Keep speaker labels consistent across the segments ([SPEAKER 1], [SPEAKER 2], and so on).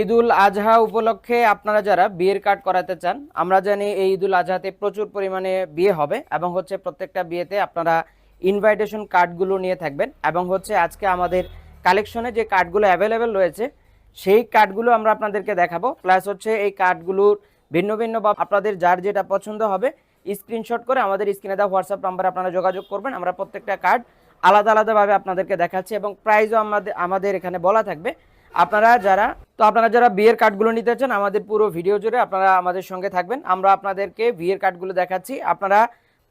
[SPEAKER 1] ঈদুল আজহা উপলক্ষে আপনারা যারা বিয়ের কার্ড করাতে চান, আমরা জানি এই ঈদুল আজহাতে প্রচুর পরিমাণে বিয়ে হবে এবং হচ্ছে প্রত্যেকটা বিয়েতে আপনারা ইনভাইটেশন কার্ডগুলো নিয়ে থাকবেন এবং হচ্ছে আজকে আমাদের কালেকশনে যে কার্ডগুলো অ্যাভেলেবেল রয়েছে, সেই কার্ডগুলো আমরা আপনাদেরকে দেখাবো। প্লাস হচ্ছে এই কার্ডগুলোর ভিন্ন ভিন্ন বা আপনাদের যার যেটা পছন্দ হবে স্ক্রিনশট করে আমাদের স্ক্রিনে দেওয়া হোয়াটসঅ্যাপ নাম্বারে আপনারা যোগাযোগ করবেন। আমরা প্রত্যেকটা কার্ড আলাদা আলাদাভাবে আপনাদেরকে দেখাচ্ছি এবং প্রাইসও আমাদের আমাদের এখানে বলা থাকবে। আপনারা যারা তো আপনারা যারা বিয়ের কার্ডগুলো নিতে চান, আমাদের পুরো ভিডিও জুড়ে আপনারা আমাদের সঙ্গে থাকবেন। আমরা আপনাদেরকে বিয়ের কার্ডগুলো দেখাচ্ছি। আপনারা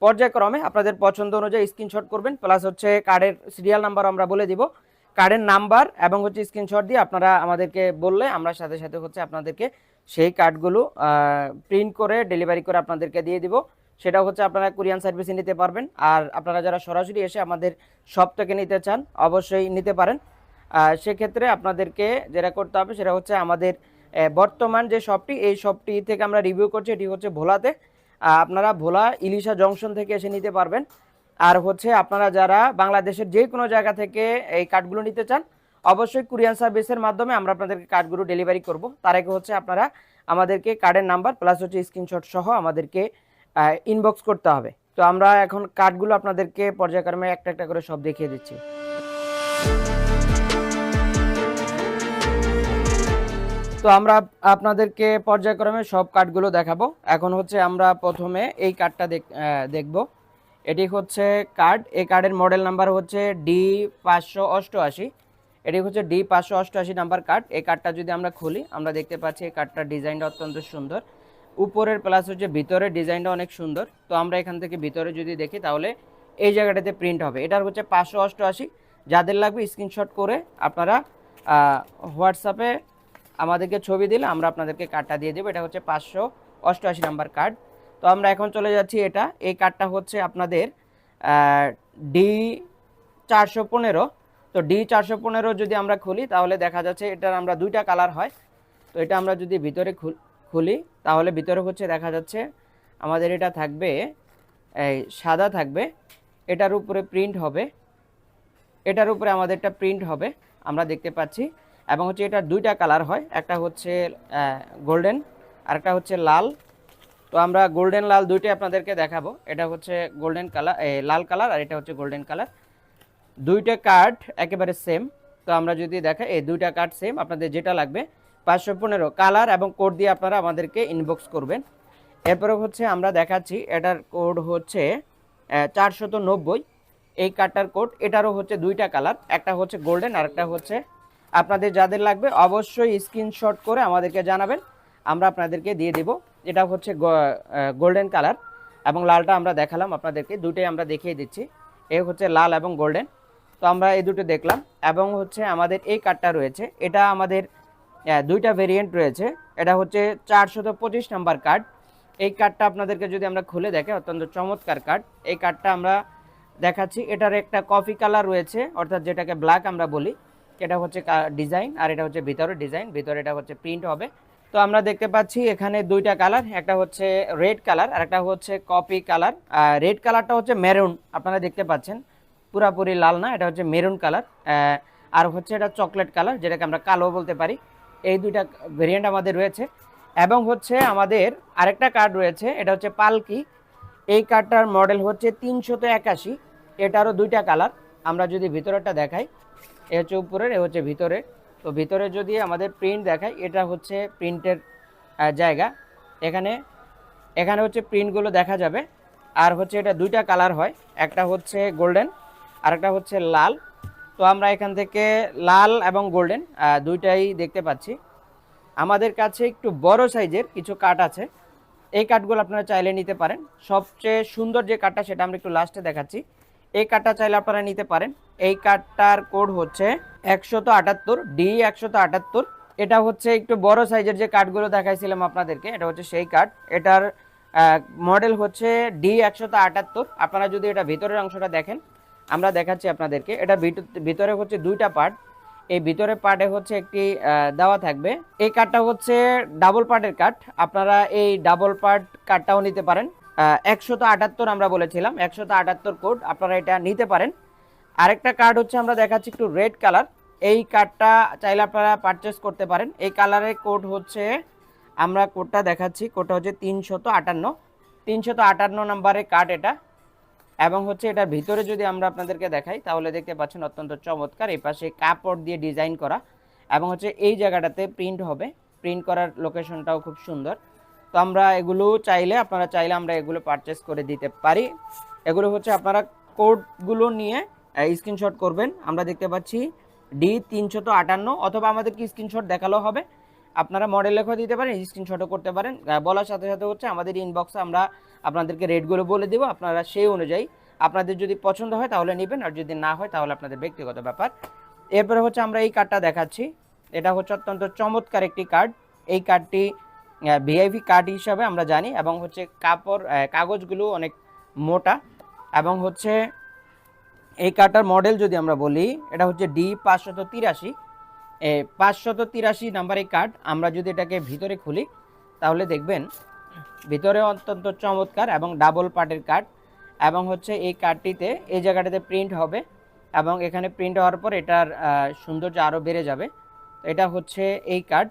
[SPEAKER 1] পর্যায়ক্রমে আপনাদের পছন্দ অনুযায়ী স্ক্রিনশট করবেন প্লাস হচ্ছে কার্ডের সিরিয়াল নাম্বার আমরা বলে দিব। কার্ডের নাম্বার এবং হচ্ছে স্ক্রিনশট দিয়ে আপনারা আমাদেরকে বললে আমরা সাথে সাথে হচ্ছে আপনাদেরকে সেই কার্ডগুলো প্রিন্ট করে ডেলিভারি করে আপনাদেরকে দিয়ে দিব। সেটা হচ্ছে আপনারা কুরিয়ান সার্ভিসে নিতে পারবেন। আর আপনারা যারা সরাসরি এসে আমাদের শপ থেকে নিতে চান, অবশ্যই নিতে পারেন। সেক্ষেত্রে আপনাদেরকে যেটা করতে হবে সেটা হচ্ছে আমাদের বর্তমান যে শপটি, এই শপটি থেকে আমরা রিভিউ করছি, এটি হচ্ছে ভোলাতে। আপনারা ভোলা ইলিশা জংশন থেকে এসে নিতে পারবেন। আর হচ্ছে আপনারা যারা বাংলাদেশের যে কোনো জায়গা থেকে এই কার্ডগুলো নিতে চান, অবশ্যই কুরিয়ান সার্ভিসের মাধ্যমে আমরা আপনাদেরকে কার্ডগুলো ডেলিভারি করব। তার আগে হচ্ছে আপনারা আমাদেরকে কার্ডের নাম্বার প্লাস হচ্ছে স্ক্রিনশট সহ আমাদেরকে ইনবক্স করতে হবে। তো আমরা এখন কার্ডগুলো আপনাদেরকে পর্যায়ক্রমে একটা একটা করে সব দেখিয়ে দিচ্ছি। তো আমরা আপনাদেরকে পর্যায়ক্রমে সব কার্ডগুলো দেখাবো। এখন হচ্ছে আমরা প্রথমে এই কার্ডটা দেখব। এটি হচ্ছে কার্ড। এই কার্ডের মডেল নাম্বার হচ্ছে ডি পাঁচশো অষ্টআশি। এটি হচ্ছে ডি পাঁচশো অষ্টআশি নাম্বার কার্ড। এই কার্ডটা যদি আমরা খুলি, আমরা দেখতে পাচ্ছি এই কার্ডটার ডিজাইনটা অত্যন্ত সুন্দর। উপরের প্লাস হচ্ছে ভিতরের ডিজাইনটা অনেক সুন্দর। তো আমরা এখান থেকে ভিতরে যদি দেখি, তাহলে এই জায়গাটাতে প্রিন্ট হবে। এটার হচ্ছে পাঁচশো অষ্টআশি। যাদের লাগবে স্ক্রিনশট করে আপনারা হোয়াটসঅ্যাপে আমাদেরকে ছবি দিলে আমরা আপনাদেরকে কার্ডটা দিয়ে দেবো। এটা হচ্ছে পাঁচশো অষ্টআশি নাম্বার কার্ড তো আমরা এখন চলে যাচ্ছি এটা। এই কার্ডটা হচ্ছে আপনাদের ডি চারশো পনেরো। তো ডি চারশো পনেরো যদি আমরা খুলি, তাহলে দেখা যাচ্ছে এটার আমরা দুইটা কালার হয়। তো এটা আমরা যদি ভিতরে খুলি তাহলে ভিতরে হচ্ছে দেখা যাচ্ছে আমাদের এটা থাকবে, এই সাদা থাকবে। এটার উপরে প্রিন্ট হবে। এটার উপরে আমাদেরটা প্রিন্ট হবে। আমরা দেখতে পাচ্ছি এবং হচ্ছে এটার দুইটা কালার হয়। একটা হচ্ছে গোল্ডেন আর একটা হচ্ছে লাল। তো আমরা গোল্ডেন লাল দুইটাই আপনাদেরকে দেখাবো। এটা হচ্ছে গোল্ডেন কালার লাল কালার আর এটা হচ্ছে গোল্ডেন কালার দুইটা কার্ড একেবারে সেম তো আমরা যদি দেখাই, এই দুইটা কার্ড সেম আপনাদের যেটা লাগবে, পাঁচশো পনেরো কালার এবং কোড দিয়ে আপনারা আমাদেরকে ইনবক্স করবেন। এরপরে হচ্ছে আমরা দেখাচ্ছি, এটার কোড হচ্ছে চারশত নব্বই। এই কার্ডটার কোড এটারও হচ্ছে দুইটা কালার একটা হচ্ছে গোল্ডেন আর একটা হচ্ছে আপনাদের যাদের লাগবে অবশ্যই স্ক্রিনশট করে আমাদেরকে জানাবেন। আমরা আপনাদেরকে দিয়ে দেব। এটা হচ্ছে গোল্ডেন কালার এবং লালটা আমরা দেখালাম আপনাদেরকে। দুটোই আমরা দেখিয়ে দিচ্ছি। এ হচ্ছে লাল এবং গোল্ডেন তো আমরা এই দুটো দেখলাম এবং হচ্ছে আমাদের এই কার্ডটা রয়েছে। এটা আমাদের দুইটা ভেরিয়েন্ট রয়েছে। এটা হচ্ছে চারশত পঁচিশ নাম্বার কার্ড এই কার্ডটা আপনাদেরকে যদি আমরা খুলে দেখে, অত্যন্ত চমৎকার কার্ড এই কার্ডটা আমরা দেখাচ্ছি। এটার একটা কফি কালার রয়েছে, অর্থাৎ যেটাকে ব্ল্যাক আমরা বলি। এটা হচ্ছে ডিজাইন আর এটা হচ্ছে ভিতরে ডিজাইন ভিতরে এটা হচ্ছে প্রিন্ট হবে। তো আমরা দেখতে পাচ্ছি এখানে দুইটা কালার একটা হচ্ছে রেড কালার আর একটা হচ্ছে কপি কালার রেড কালারটা হচ্ছে মেরুন আপনারা দেখতে পাচ্ছেন। পুরাপুরি লাল না, এটা হচ্ছে মেরুন কালার আর হচ্ছে এটা চকলেট কালার যেটাকে আমরা কালো বলতে পারি। এই দুইটা ভেরিয়েন্ট আমাদের রয়েছে। এবং হচ্ছে আমাদের আরেকটা কার্ড রয়েছে, এটা হচ্ছে পালকি। এই কার্ডটার মডেল হচ্ছে তিনশত একাশি, এটারও দুইটা কালার আমরা যদি ভিতরেরটা দেখাই এ হচ্ছে উপরের এ হচ্ছে ভিতরে। তো ভিতরে যদি আমাদের প্রিন্ট দেখায় এটা হচ্ছে প্রিন্টের জায়গা। এখানে এখানে হচ্ছে প্রিন্টগুলো দেখা যাবে। আর হচ্ছে এটা দুইটা কালার হয়। একটা হচ্ছে গোল্ডেন আর একটা হচ্ছে লাল। তো আমরা এখান থেকে লাল এবং গোল্ডেন দুইটাই দেখতে পাচ্ছি। আমাদের কাছে একটু বড় সাইজের কিছু কাঠ আছে। এই কাঠগুলো আপনারা চাইলে নিতে পারেন। সবচেয়ে সুন্দর যে কাঠটা সেটা আমরা একটু লাস্টে দেখাচ্ছি। এই কাঠটা চাইলে আপনারা নিতে পারেন। এই কাঠটার কোড হচ্ছে একশত আটাত্তর ডি একশত আটাত্তর। এটা হচ্ছে একটু বড় সাইজের যে কাঠগুলো দেখাইছিলাম আপনাদেরকে, এটা হচ্ছে সেই কাঠ এটার মডেল হচ্ছে ডি একশত আটাত্তর। আপনারা যদি এটা ভিতরের অংশটা দেখেন, আমরা দেখাচ্ছি আপনাদেরকে। এটা ভিত- ভিতরে হচ্ছে দুইটা পার্ট। এই ভিতরে পার্টে হচ্ছে একটি দেওয়া থাকবে। এই কাঠটা হচ্ছে ডাবল পার্টের কাঠ আপনারা এই ডাবল পার্ট কাঠটাও নিতে পারেন। একশত আটাত্তর আমরা বলেছিলাম, একশত আটাত্তর কোড আপনারা এটা নিতে পারেন। আরেকটা কার্ড হচ্ছে আমরা দেখাচ্ছি একটু রেড কালার এই কার্ডটা চাইলে আপনারা পারচেস করতে পারেন। এই কালারের কোড হচ্ছে, আমরা কোডটা দেখাচ্ছি কোডটা হচ্ছে তিনশত আটান্ন। তিনশত আটান্ন নাম্বারের কার্ড এটা। এবং হচ্ছে এটার ভিতরে যদি আমরা আপনাদেরকে দেখাই, তাহলে দেখতে পাচ্ছেন অত্যন্ত চমৎকার। এই পাশে কাপড় দিয়ে ডিজাইন করা। এবং হচ্ছে এই জায়গাটাতে প্রিন্ট হবে। প্রিন্ট করার লোকেশনটাও খুব সুন্দর। তো আমরা এগুলো চাইলে, আপনারা চাইলে আমরা এগুলো পারচেস করে দিতে পারি। এগুলো হচ্ছে আপনারা কোডগুলো নিয়ে স্ক্রিনশট করবেন। আমরা দেখতে পাচ্ছি ডি তিনশত আটান্ন, অথবা আমাদেরকে স্ক্রিনশট দেখালেও হবে? আপনারা মডেল লেখা দিতে পারেন স্ক্রিনশটও করতে পারেন। বলার সাথে সাথে হচ্ছে আমাদের ইনবক্সে আমরা আপনাদেরকে রেটগুলো বলে দেবো, আপনারা সেই অনুযায়ী। আপনাদের যদি পছন্দ হয় তাহলে নেবেন, আর যদি না হয় তাহলে আপনাদের ব্যক্তিগত ব্যাপার। এরপরে হচ্ছে আমরা এই কার্ডটা দেখাচ্ছি। এটা হচ্ছে অত্যন্ত চমৎকার একটি কার্ড এই কার্ডটি ভিআইপি কার্ড হিসাবে আমরা জানি এবং হচ্ছে কাপড় কাগজগুলো অনেক মোটা এবং হচ্ছে এই কার্ডটার মডেল যদি আমরা বলি, এটা হচ্ছে ডি পাঁচশত তিরাশি। পাঁচশত তিরাশি নাম্বার এই কার্ড আমরা যদি এটাকে ভিতরে খুলি, তাহলে দেখবেন ভিতরে অত্যন্ত চমৎকার এবং ডাবল পার্টের কার্ড এবং হচ্ছে এই কার্ডটিতে এই জায়গাটাতে প্রিন্ট হবে এবং এখানে প্রিন্ট হওয়ার পর এটার সৌন্দর্য আরও বেড়ে যাবে। এটা হচ্ছে এই কার্ড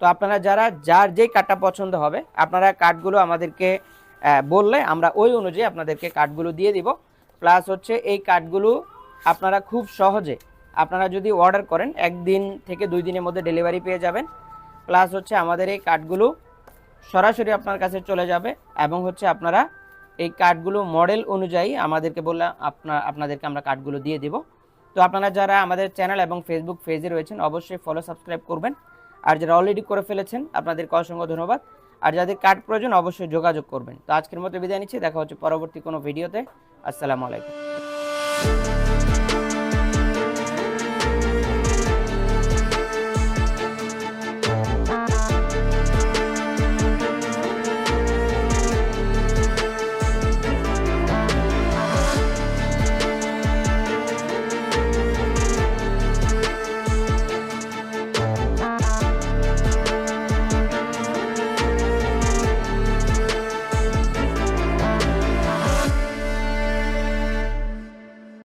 [SPEAKER 1] তো আপনারা যারা, যার যেই কার্ডটা পছন্দ হবে, আপনারা কার্ডগুলো আমাদেরকে বললে আমরা ওই অনুযায়ী আপনাদেরকে কার্ডগুলো দিয়ে দিব। প্লাস হচ্ছে এই কার্ডগুলো আপনারা খুব সহজে, আপনারা যদি অর্ডার করেন, একদিন থেকে দুই দিনের মধ্যে ডেলিভারি পেয়ে যাবেন। প্লাস হচ্ছে আমাদের এই কার্ডগুলো সরাসরি আপনার কাছে চলে যাবে এবং হচ্ছে আপনারা এই কার্ডগুলো মডেল অনুযায়ী আমাদেরকে বললে আপনার আপনাদেরকে আমরা কার্ডগুলো দিয়ে দিব। তো আপনারা যারা আমাদের চ্যানেল এবং ফেসবুক পেজে রয়েছেন, অবশ্যই ফলো সাবস্ক্রাইব করবেন। আর যারা অলরেডি করে ফেলেছেন, আপনাদেরকে অসংখ্য ধন্যবাদ। আর যাদের কার্ড প্রয়োজন, অবশ্যই যোগাযোগ করবেন। তো আজকের মতো বিদায় নিচ্ছি, দেখা হচ্ছে পরবর্তী কোনো ভিডিওতে আসসালামু আলাইকুম।